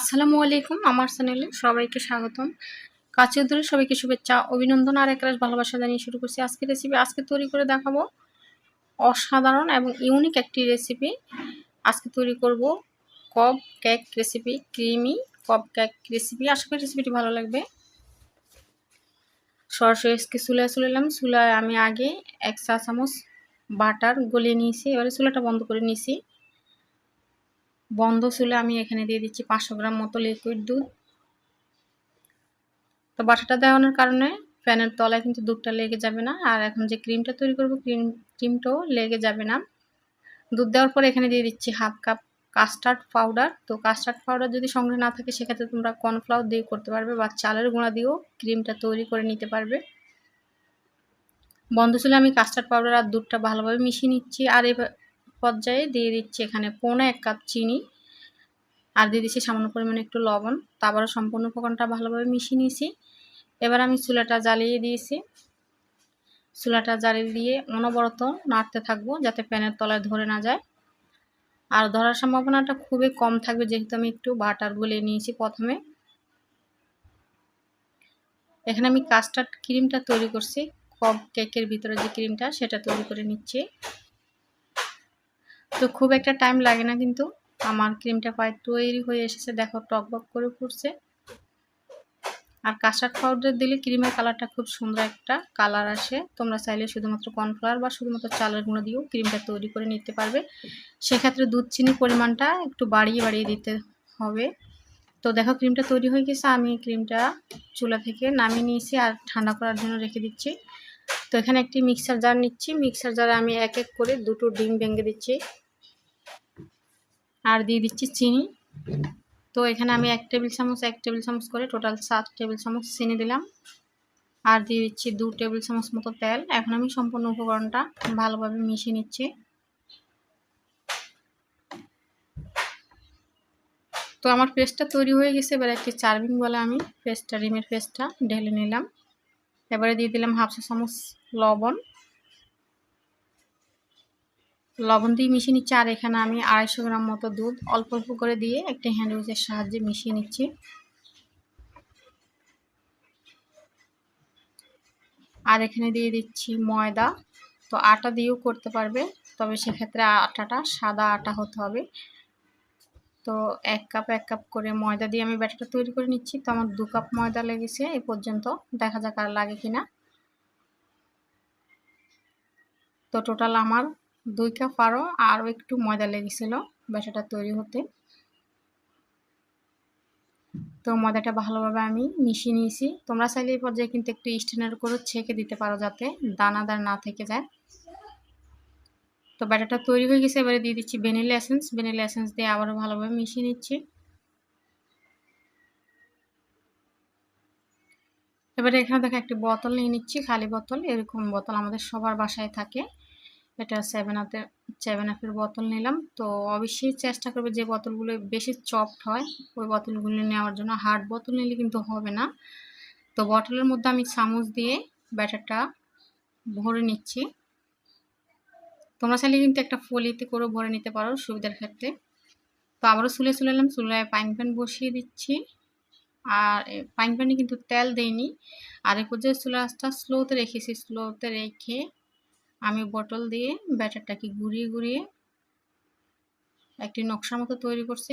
আসসালামু আলাইকুম, আমার চ্যানেলে সবাইকে স্বাগতম। কাছে দূরে সবাইকে শুভেচ্ছা, অভিনন্দন আর একরাশ ভালোবাসা জানিয়ে শুরু করছি আজকে রেসিপি আজকে তৈরি করে দেখাবো অসাধারণ এবং ইউনিক একটি রেসিপি আজকে তৈরি করব cup cake recipe creamy cup cake recipe আশা করি রেসিপিটি ভালো লাগবে। সরাসরি আজকে চুলায় চলে এলাম। চুলায় আমি আগে এক চা চামচ বাটার গলিয়ে নিয়েছি। এবারে চুলাটা বন্ধ করে নিয়েছি। বন্ধ চুলে আমি এখানে দিয়ে দিচ্ছি পাঁচশো গ্রাম মতো লিকুইড দুধ। তো বাটাটা দেওয়ানোর কারণে ফ্যানের তলায় কিন্তু দুধটা লেগে যাবে না। আর এখন যে ক্রিমটা তৈরি করব, ক্রিম, ক্রিমটাও লেগে যাবে না। দুধ দেওয়ার পর এখানে দিয়ে দিচ্ছি হাফ কাপ কাস্টার্ড পাউডার তো কাস্টার্ড পাউডার যদি সংগ্রহ না থাকে, সেক্ষেত্রে তোমরা কর্নফ্লাওয়ার দিয়ে করতে পারবে বা চালের গুঁড়া দিয়েও ক্রিমটা তৈরি করে নিতে পারবে। বন্ধ ছিল আমি কাস্টার্ড পাউডার আর দুধটা ভালোভাবে মিশিয়ে নিচ্ছি। আর পর্যায়ে দিয়ে দিচ্ছি এখানে পৌনে এক কাপ চিনি আর দিয়ে দিচ্ছি সামান্য পরিমাণে একটু লবণ। তারপরে সম্পূর্ণ উপকরণটা ভালোভাবে মিশিয়ে নিয়েছি। এবার আমি চুলাটা জ্বালিয়ে দিয়েছি। চুলাটা জ্বালিয়ে দিয়ে অনবরত নাড়তে থাকব যাতে প্যানের তলায় ধরে না যায়। আর ধরার সম্ভাবনাটা খুবই কম থাকবে যেহেতু আমি একটু বাটার গলে নিয়েছি প্রথমে। এখানে আমি কাস্টার্ড ক্রিমটা তৈরি করছি। কপ কেকের ভিতরে যে ক্রিমটা সেটা তৈরি করে নিচ্ছি। তো খুব একটা টাইম লাগে না কিন্তু। আমার ক্রিমটা প্রায় তৈরি হয়ে এসেছে, দেখো টকবক করে ফুটছে। আর কাঁচার পাউডার দিলে ক্রিমের কালারটা খুব সুন্দর একটা কালার আসে। তোমরা চাইলে শুধুমাত্র কর্নফ্লাওয়ার বা শুধুমাত্র চালের গুঁড়ো দিয়েও ক্রিমটা তৈরি করে নিতে পারবে। সেক্ষেত্রে দুধ চিনি পরিমাণটা একটু বাড়িয়ে বাড়িয়ে দিতে হবে। তো দেখো ক্রিমটা তৈরি হয়ে গেছে, আমি ক্রিমটা চুলা থেকে নামিয়ে নিয়েছি আর ঠান্ডা করার জন্য রেখে দিচ্ছি। তো এখানে একটি মিক্সার জার নিচ্ছি। মিক্সার জারে আমি এক এক করে দুটো ডিম ভেঙে দিচ্ছি। আর দিয়ে দিচ্ছি চিনি। তো এখানে আমি এক টেবিল চামচ, এক টেবিল চামচ করে টোটাল সাত টেবিল চামচ চিনি দিলাম। আর দিয়ে দিচ্ছি দু টেবিল চামচ মতো তেল। এখন আমি সম্পূর্ণ উপকরণটা ভালোভাবে মিশিয়ে নিচ্ছি। তো আমার পেস্টটা তৈরি হয়ে গেছে। এবার একটি চার্ভিং বলে আমি পেস্টটা ডিমের পেস্টটা ঢেলে নিলাম। এবারে দিয়ে দিলাম হাফ চা চামচ লবণ। লবণ দিয়ে মিশিয়ে নিচ্ছি, আর এখানে আমি আড়াইশো গ্রাম মতো দুধ অল্প অল্প করে দিয়ে একটি হ্যান্ড উইচের সাহায্যে মিশিয়ে নিচ্ছি। আর এখানে দিয়ে দিচ্ছি ময়দা, তো আটা দিয়েও করতে পারবে, তবে সেক্ষেত্রে আটাটা, সাদা আটা হতে হবে। তো এক কাপ এক কাপ করে ময়দা দিয়ে আমি ব্যাটারটা তৈরি করে নিচ্ছি, তো আমার দু কাপ ময়দা লেগেছে এ পর্যন্ত, দেখা যাক আর লাগে কিনা। তো টোটাল আমার দুই কাপ আরও আরও একটু ময়দা লেগেছিলো ব্যাটাটা তৈরি হতে। তো ময়দাটা ভালোভাবে আমি মিশিয়ে নিয়েছি। তোমরা চাইলে এই পর্যায়ে কিন্তু একটু স্টেনার করে ছেঁকে দিতে পারো যাতে দানাদার না থেকে যায়। তো ব্যাটারটা তৈরি হয়ে গেছে, এবারে দিয়ে দিচ্ছি ভ্যানিলা এসেন্স। ভ্যানিলা এসেন্স দিয়ে আবারও ভালোভাবে মিশিয়ে নিচ্ছি। এবারে এখানে দেখো একটি বোতল নিয়ে নিচ্ছি, খালি বোতল, এরকম বোতল আমাদের সবার বাসায় থাকে। এটা সেভেন আপে সেভেন আপের বোতল নিলাম। তো অবশ্যই চেষ্টা করবে যে বোতলগুলো বেশি চপড হয়, ওই বোতলগুলো নেওয়ার জন্য। হার্ড বোতল নিলে কিন্তু হবে না। তো বটলের মধ্যে আমি চামচ দিয়ে ব্যাটারটা ভরে নিচ্ছি। তোমরা চাইলে কিন্তু একটা ফলিতে করে ভরে নিতে পারো সুবিধার ক্ষেত্রে। তো আবারও চুলে চলে এলাম, চুলায় পাইন প্যান বসিয়ে দিচ্ছি। আর পাইন প্যানে কিন্তু তেল দেইনি। আর এই পর্যায়ে চুলা আস্তা স্লোতে রেখেছি স্লোতে রেখে আমি বটল দিয়ে ব্যাটারটাকে ঘুরিয়ে ঘুরিয়ে একটি নকশার মতো তৈরি করছি।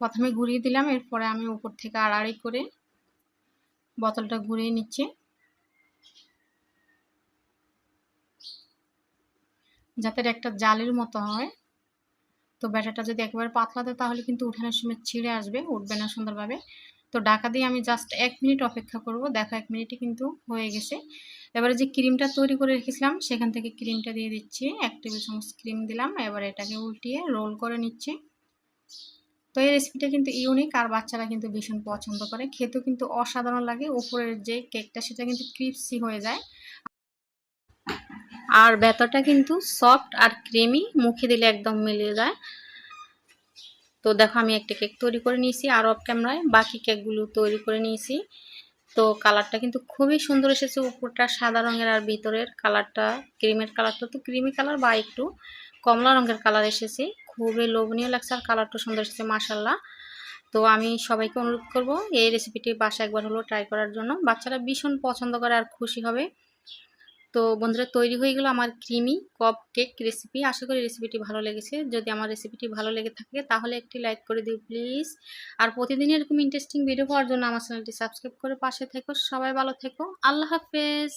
প্রথমে ঘুরিয়ে দিলাম, এরপরে আমি উপর থেকে আড়াআড়ি করে বোতলটা ঘুরিয়ে নিচ্ছি। যাতে একটা জালের মতো হয়। তো ব্যাটারটা যদি একবার পাতলা দেয় তাহলে কিন্তু উঠানোর সময় ছিঁড়ে আসবে, উঠবে না সুন্দরভাবে। তো ডাকা দিয়ে আমি জাস্ট এক মিনিট অপেক্ষা করব। দেখো এক মিনিটে কিন্তু হয়ে গেছে। এবারে যে ক্রিমটা তৈরি করে রেখেছিলাম, সেখান থেকে ক্রিমটা দিয়ে দিচ্ছি। এক টেবিল চামচ ক্রিম দিলাম, এবার এটাকে উল্টিয়ে রোল করে নিচ্ছি। তো এই রেসিপিটা কিন্তু ইউনিক আর বাচ্চারা কিন্তু ভীষণ পছন্দ করে। খেতেও কিন্তু অসাধারণ লাগে। উপরের যে কেকটা সেটা কিন্তু ক্রিপসি হয়ে যায়। আর ভেতরটা কিন্তু সফট আর ক্রিমি মুখে দিলে একদম মিলিয়ে যায়। তো দেখো আমি একটা কেক তৈরি করে নিয়েছি আর অফ ক্যামেরায় বাকি কেকগুলো তৈরি করে নিয়েছি। তো কালারটা কিন্তু খুবই সুন্দর এসেছে উপরটা সাদা রঙের আর ভিতরের কালারটা ক্রিমের কালারটা তো ক্রিমি কালার বা একটু কমলা রঙের কালার এসেছে। খুবই লোভনীয় লাগছে আর কালারটা সুন্দর এসেছে মাসাল্লাহ তো আমি সবাইকে অনুরোধ করব এই রেসিপিটি বাসা একবার হলো ট্রাই করার জন্য। বাচ্চারা ভীষণ পছন্দ করে আর খুশি হবে। তো বন্ধুরা, তৈরি হয়ে গেলো আমার ক্রিমি কপ কেক রেসিপি আশা করি রেসিপিটি ভালো লেগেছে। যদি আমার রেসিপিটি ভালো লেগে থাকে, তাহলে একটি লাইক করে দিও প্লিজ আর প্রতিদিন এরকম ইন্টারেস্টিং ভিডিও পাওয়ার জন্য আমার চ্যানেলটি সাবস্ক্রাইব করে পাশে থেকো। সবাই ভালো থেকো। আল্লাহ হাফেজ।